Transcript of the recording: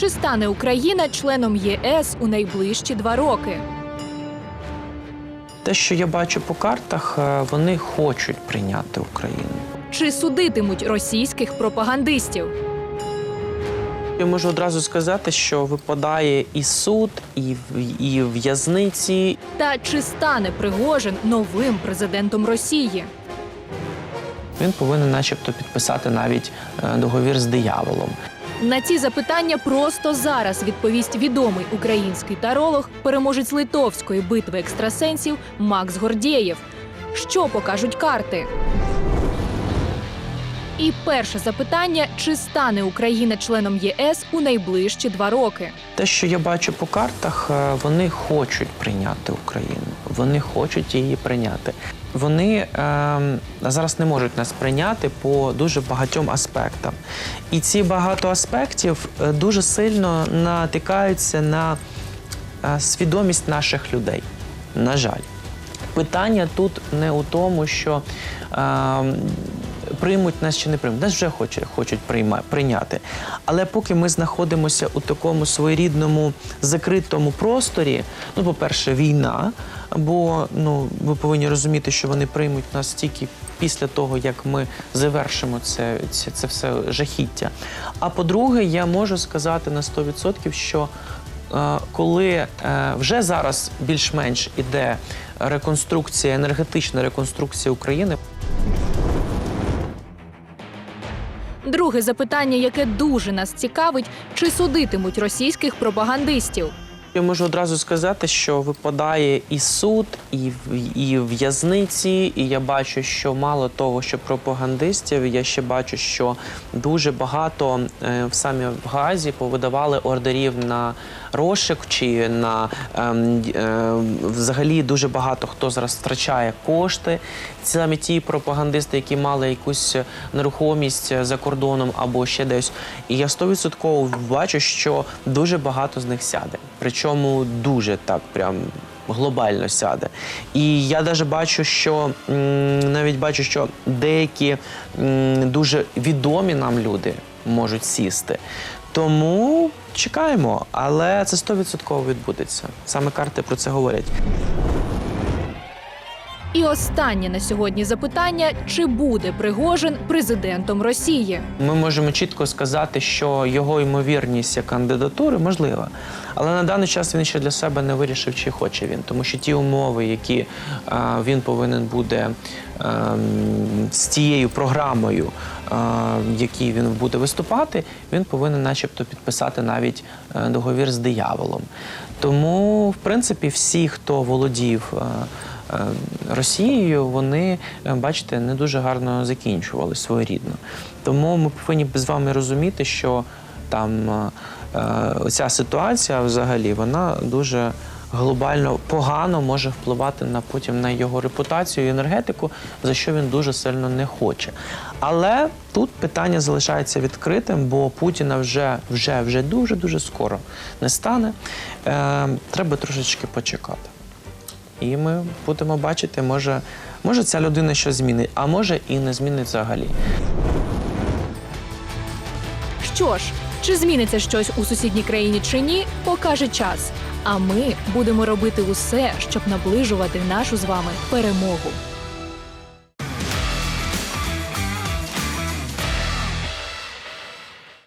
Чи стане Україна членом ЄС у найближчі два роки? Те, що я бачу по картах, е, вони хочуть прийняти Україну. Чи судитимуть російських пропагандистів? Я можу одразу сказати, що випадає і суд, і, і в'язниці. Та чи стане Пригожин новим президентом Росії? Він повинен, начебто, підписати навіть е, договір з дияволом. На ці запитання просто зараз відповість відомий український таролог, переможець литовської битви екстрасенсів Макс Гордєєв. Що покажуть карти? І перше запитання: чи стане Україна членом єС у найближчі два роки? Те, що я бачу по картах, е, вони хочуть прийняти Україну. Вони хочуть її прийняти. Вони е, зараз не можуть нас прийняти по дуже багатьом аспектам. І ці багато аспектів е, дуже сильно натикаються на е, свідомість наших людей. На жаль, питання тут не у тому, що е, приймуть нас чи не приймуть. Нас вже хоче, хочуть прийма, прийняти. Але поки ми знаходимося у такому своєрідному закритому просторі, ну, по-перше, війна, бо ну, ви повинні розуміти, що вони приймуть нас тільки після того, як ми завершимо це, це, це все жахіття. А по-друге, я можу сказати на 100%, що Е, коли е, вже зараз більш-менш іде реконструкція, енергетична реконструкція України, Друге запитання, яке дуже нас цікавить, чи судитимуть російських пропагандистів? Я можу одразу сказати, що випадає і суд, і, і в'язниці, і я бачу, що мало того, що пропагандистів, я ще бачу, що дуже багато е, в самі в Газі повидавали ордерів на розшик чи на ем, е, взагалі дуже багато хто зараз втрачає кошти. Саме ті пропагандисти, які мали якусь нерухомість за кордоном або ще десь. І я стовідсотково бачу, що дуже багато з них сяде. Причому дуже так прям. Глобально сяде. І я навіть бачу, що навіть бачу, що деякі дуже відомі нам люди можуть сісти. Тому чекаємо, але це 100% відбудеться. Саме карти про це говорять. І останнє на сьогодні запитання: чи буде Пригожин президентом Росії? Ми можемо чітко сказати, що його ймовірність як кандидатури можлива. Але на даний час він ще для себе не вирішив, чи хоче він, тому що ті умови, які е, він повинен буде е, з тією програмою, е, якій він буде виступати, він повинен, начебто, підписати навіть е, договір з дияволом. Тому, в принципі, всі, хто володів. е, Росією, вони, е, бачите, не дуже гарно закінчували своєрідно. Тому ми повинні з вами розуміти, що там е, е, ця ситуація взагалі вона дуже глобально погано може впливати на потім на його репутацію і енергетику, за що він дуже сильно не хоче. Але тут питання залишається відкритим, бо Путіна вже вже вже дуже дуже скоро не стане. Е, треба трошечки почекати. І ми будемо бачити, може, може ця людина щось змінить, а може і не змінить взагалі. Що ж, чи зміниться щось у сусідній країні чи ні, покаже час. А ми будемо робити усе, щоб наближувати нашу з вами перемогу.